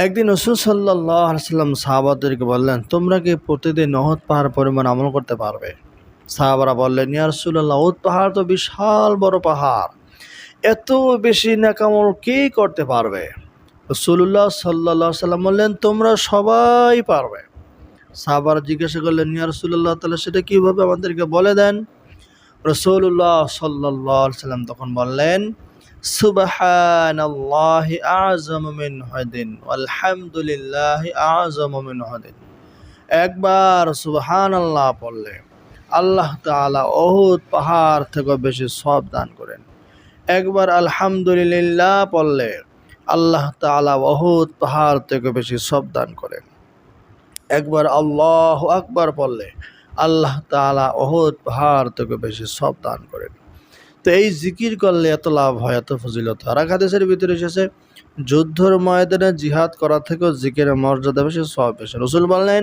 একদিন রসুল সাল্লাহ সাল্লাম সাহাবাদেরকে বললেন, তোমরা কি প্রতিদিন নহদ পাহাড় পরিমাণ আমল করতে পারবে? সাহাবারা বললেন, ইয়া রসুল্লাহ ওদ পাহাড় তো বিশাল বড় পাহাড়। এত বেশি নাকামল কে করতে পারবে? রসুল্লাহ সাল্লাহ সাল্লাম বললেন, তোমরা সবাই পারবে। সাহাবারা জিজ্ঞাসা করলেন, ইয়া রসুল্লাহ তাহলে সেটা কীভাবে আমাদেরকে বলে দেন? রসুল্লাহ সাল্লাহ সাল্লাম তখন বললেন সুবহানাল্লাহি আযম মিন হুদিন আলহামদুলিল্লাহি আযম মিন হুদিন। একবার সুবহানাল্লাহ পড়লে আল্লাহ তাআলা অহুদ পাহাড় থেকে বেশি সব দান করেন। একবার আলহামদুলিল্লাহ পড়লে আল্লাহ তাআলা অহুদ পাহাড় থেকে বেশি সব দান করেন। একবার আল্লাহ আকবার পড়লে আল্লাহ তাআলা অহুদ পাহাড় থেকে বেশি সব দান করেন। তো এই জিকির করলে এত লাভ হয়, এত ফজিলত আর হাদিসের ভিতরে এসেছে, যুদ্ধর ময়দানে জিহাদ করা থেকেও জিকিরের মর্যাদা বেশি সব বেশি। রসুল বললেন,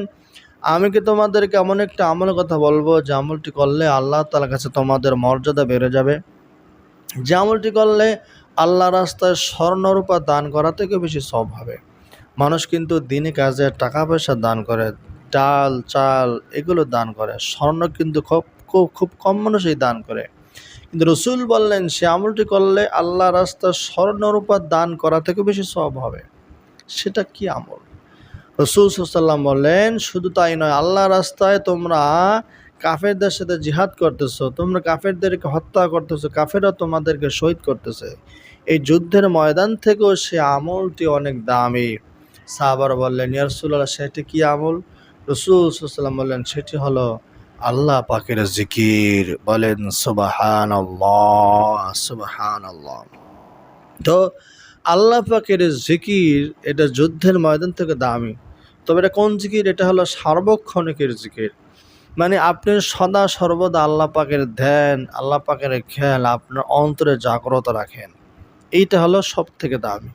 আমি কি তোমাদেরকে এমন একটা আমলের কথা বলব যে আমলটি করলে আল্লাহ তালার কাছে তোমাদের মর্যাদা বেড়ে যাবে? যে আমলটি করলে আল্লাহ রাস্তায় স্বর্ণরূপা দান করা থেকে বেশি সব হবে। মানুষ কিন্তু দিনে কাজে টাকা পয়সা দান করে, ডাল, চাল এগুলো দান করে। স্বর্ণ কিন্তু খুব খুব খুব কম মানুষই দান করে। কিন্তু রসুল বললেন, সে আমলটি করলে আল্লাহ রাস্তা স্বর্ণরূপা দান করা থেকে বেশি সব হবে। সেটা কি আমল? রসুল সাল্লাম বললেন, শুধু তাই নয় আল্লাহ রাস্তায় তোমরা কাফেরদের সাথে জিহাদ করতেছো, তোমরা কাফেরদেরকে হত্যা করতেছো, কাফেররা তোমাদেরকে শহীদ করতেছে। এই যুদ্ধের ময়দান থেকেও সে আমলটি অনেক দামি। সাহাবার বললেন ইয়ারসুল্লাহ সেটি কি আমল? রসুল সাল্লাম বললেন, সেটি হলো আল্লাহ পাকের জিকির বলেন সুবাহান সুবাহান তো আল্লাহ পাকের জিকির এটা যুদ্ধের ময়দান থেকে দামি। তবে এটা কোন জিকির? এটা হলো সার্বক্ষণিকের জিকির। মানে আপনি সদা সর্বদা আল্লাহ পাকের ধ্যান, আল্লাহ পাকের খেয়াল আপনার অন্তরে জাগ্রত রাখেন। এইটা হলো সব থেকে দামি।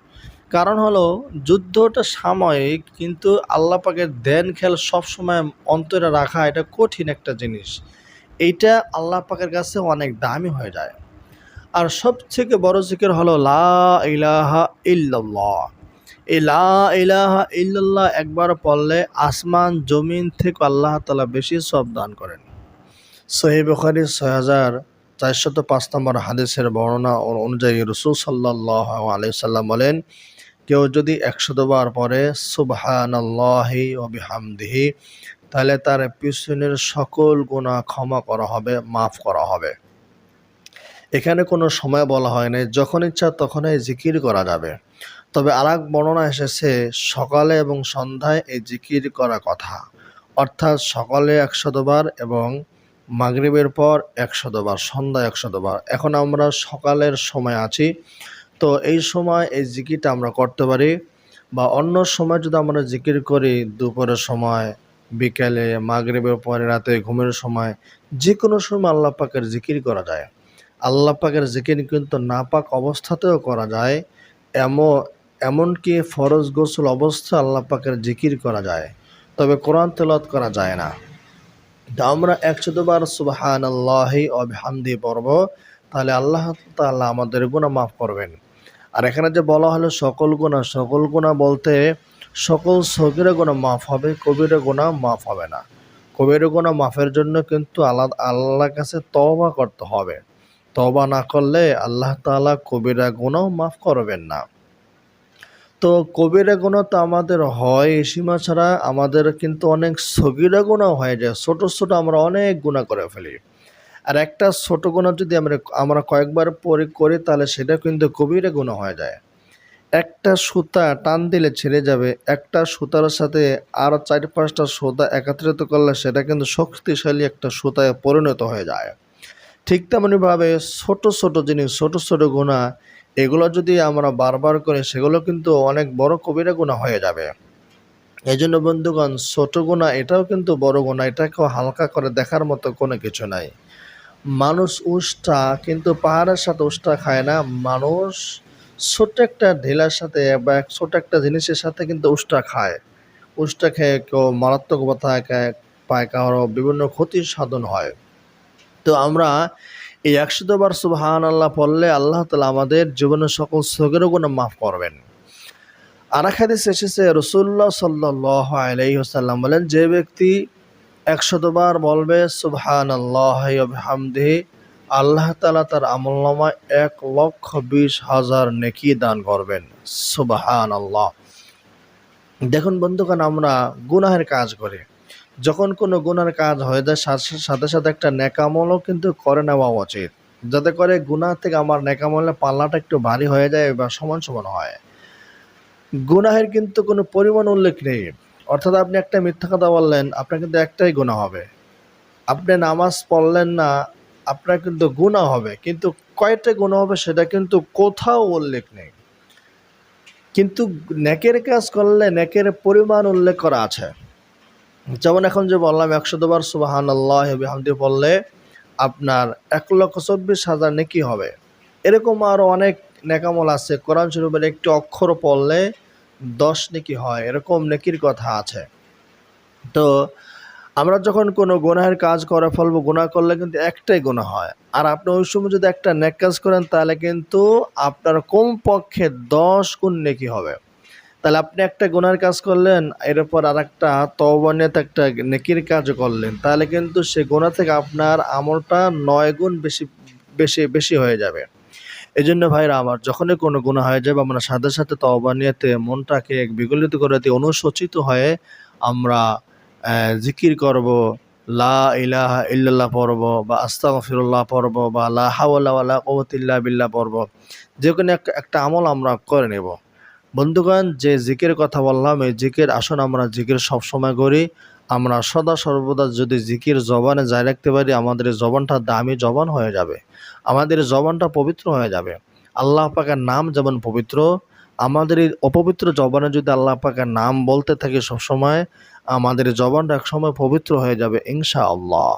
কারণ হলো, যুদ্ধটা সাময়িক, কিন্তু আল্লাহ পাকের ধ্যান খেয়াল সবসময় অন্তরে রাখা এটা কঠিন একটা জিনিস। এইটা আল্লাহ পাকের কাছে অনেক দামি হয়ে যায়। আর সবথেকে বড় জিকির হলো, লা ইলাহা এই লা ইলাহা ইল্লাল্লাহ একবার পড়লে আসমান, জমিন থেকে আল্লাহ তালা বেশি সব দান করেন। সহি বখারি, ছয় হাজার চারশত পাঁচ নম্বর হাদিসের বর্ণনা অনুযায়ী রসুল সাল্লাহ আলাইসাল্লাম বলেন কেউ যদি একশতবার পরে সুবহানাল্লাহি অবিহামদিহি তাহলে তার পিছনের সকল গুণা ক্ষমা করা হবে, মাফ করা হবে। এখানে কোনো সময় বলা হয় না যখন ইচ্ছা তখনই জিকির করা যাবে। তবে আর এক বর্ণনা এসেছে, সকালে এবং সন্ধ্যায় এই জিকির করা কথা। অর্থাৎ সকালে একশতবার এবং মাগরিবের পর একশতবার সন্ধ্যায় একশতবার এখন আমরা সকালের সময় আছি তো এই সময় এই জিকিরটা আমরা করতে পারি বা অন্য সময় যদি আমরা জিকির করি দুপুরের সময়, বিকেলে, মাগরিবের পরে, রাতে ঘুমের সময় যে কোনো সময় আল্লাহ পাকের জিকির করা যায়। আল্লাহ পাকের জিকির কিন্তু নাপাক অবস্থাতেও করা যায়। এমন, এমনকি ফরজ গোসল অবস্থা আল্লাহ পাকের জিকির করা যায়। তবে কোরআন তেলত করা যায় না। তা আমরা একশতবার সুবাহান আল্লাহি অবহামদি পড়ব, তাহলে আল্লাহ তাল্লাহ আমাদের গুণা মাফ করবেন। আর এখানে যে বলা হলো সকল গুণা সকল গুণা বলতে সকল সগিরে গুণা মাফ হবে, কবিরে গুণা মাফ হবে না। কবির গুণা মাফের জন্য কিন্তু আল্লাহ, আল্লাহর কাছে তবা করতে হবে। তবা না করলে আল্লাহ তালা কবিরা গুণাও মাফ করবেন না। তো কবিরা গুণা তো আমাদের হয়, এই সীমা ছাড়া আমাদের কিন্তু অনেক সগিরা গুণাও হয়ে যায় ছোট ছোট আমরা অনেক গুণা করে ফেলি। আর একটা ছোট গুণা যদি আমরা আমরা কয়েকবার পরে করি, তাহলে সেটা কিন্তু কবিরা গুণা হয়ে যায়। একটা সুতা টান দিলে ছেড়ে যাবে, একটা সুতার সাথে আর চার পাঁচটা সুতা একত্রিত করলে সেটা কিন্তু শক্তিশালী একটা সুতায় পরিণত হয়ে যায়। ঠিক তেমনইভাবে ছোট ছোট জিনিস, ছোট ছোট গুণা, এগুলো যদি আমরা বারবার করি, সেগুলো কিন্তু অনেক বড় কবিরা গুণা হয়ে যাবে। এই জন্য বন্ধুগণ, ছোট গুণা এটাও কিন্তু বড় গুণা, এটাকেও হালকা করে দেখার মতো কোনো কিছু নাই। মানুষ উষ্টা, কিন্তু পাহাড়ের সাথে উষ্টা খায় না। মানুষ ছোট্ট একটা ঢেলার সাথে বা ছোট একটা জিনিসের সাথে কিন্তু উষ্টা খায়। উষ্টা খেয়ে কেউ মারাত্মক ব্যথা পায়, কারও বিভিন্ন ক্ষতির সাধন হয়। তো আমরা এই একশতবার সুবাহান আল্লাহ পড়লে আল্লাহ তালা আমাদের জীবনের সকল সগেরও গুণা মাফ করবেন। আর এক হাদিস এসেছে রসুল্লাহ সাল্লাহ আলাইসাল্লাম বলেন, যে ব্যক্তি একশতবার বলবে সুবহান আল্লাহ হামদেহি আল্লাহ তালা তার আমলনামায় এক লক্ষ বিশ হাজার নেকি দান করবেন। সুবহান আল্লাহ দেখুন বন্ধুগণ, আমরা গুনাহের কাজ করি। যখন কোনো গুনার কাজ হয়ে যায়, সাথে সাথে সাথে একটা নেকামলও কিন্তু করে নেওয়া উচিত। যাতে করে গুনাহ থেকে আমার নেকামলের পাল্লাটা একটু ভারী হয়ে যায় বা সমান সমান হয়। গুনাহের কিন্তু কোনো পরিমাণ উল্লেখ নেই। অর্থাৎ আপনি একটা মিথ্যা কথা বললেন, আপনার কিন্তু একটাই গুণা হবে। আপনি নামাজ পড়লেন না, আপনার কিন্তু গুণা হবে। কিন্তু কয়টা গুণা হবে সেটা কিন্তু কোথাও উল্লেখ নেই। কিন্তু নেকের কাজ করলে নেকের পরিমাণ উল্লেখ করা আছে। যেমন এখন যে বললাম, একশো দুবার সুবাহান আল্লাহ হামদি পড়লে আপনার এক লক্ষ চব্বিশ হাজার নেকি হবে। এরকম আরও অনেক নেকামল আছে। কোরআন শরীফের একটি অক্ষর পড়লে দশ নেকি হয়, এরকম নেকির কথা আছে। তো আমরা যখন কোনো গুনাহের কাজ করে, ফেলব গোনা করলে কিন্তু একটাই গোনা হয়। আর আপনি ওই সময় যদি একটা নেক কাজ করেন, তাহলে কিন্তু আপনার কমপক্ষে দশ গুণ নেকি হবে। তাহলে আপনি একটা গোনার কাজ করলেন এরপর আর একটা তবানিয়াতে একটা নেকির কাজ করলেন, তাহলে কিন্তু সে গোনা থেকে আপনার আমলটা নয় গুণ বেশি বেশি বেশি হয়ে যাবে। এই জন্য ভাইরা আমার যখনই কোনো গুণা হয়ে যাবে আমরা সাথে সাথে তবানিয়াতে মনটাকে এক বিগলিত করে দিয়ে অনুশোচিত হয়ে আমরা জিকির করব, লা ইলাহা ইল্লাল্লাহ পর্ব বা আস্তাগফিরুল্লাহ পর্ব বা লা হাওলা ওয়ালা কুওয়াতিল্লা বিল্লাহ পড়ব। যে কোনো একটা আমল আমরা করে নেব। বন্ধুগণ, যে জিকের কথা বললাম, এই জিকের আসন আমরা জিকির সবসময় করি। আমরা সদা সর্বদা যদি জিকির জবানে যায় রাখতে পারি, আমাদের জবানটা দামি জবান হয়ে যাবে। আমাদের জবানটা পবিত্র হয়ে যাবে। আল্লাহ পাকের নাম যেমন পবিত্র, আমাদের এই অপবিত্র জবানে যদি আল্লাহ পাকের নাম বলতে থাকে সবসময়, আমাদের জবানটা একসময় পবিত্র হয়ে যাবে ইনশা আল্লাহ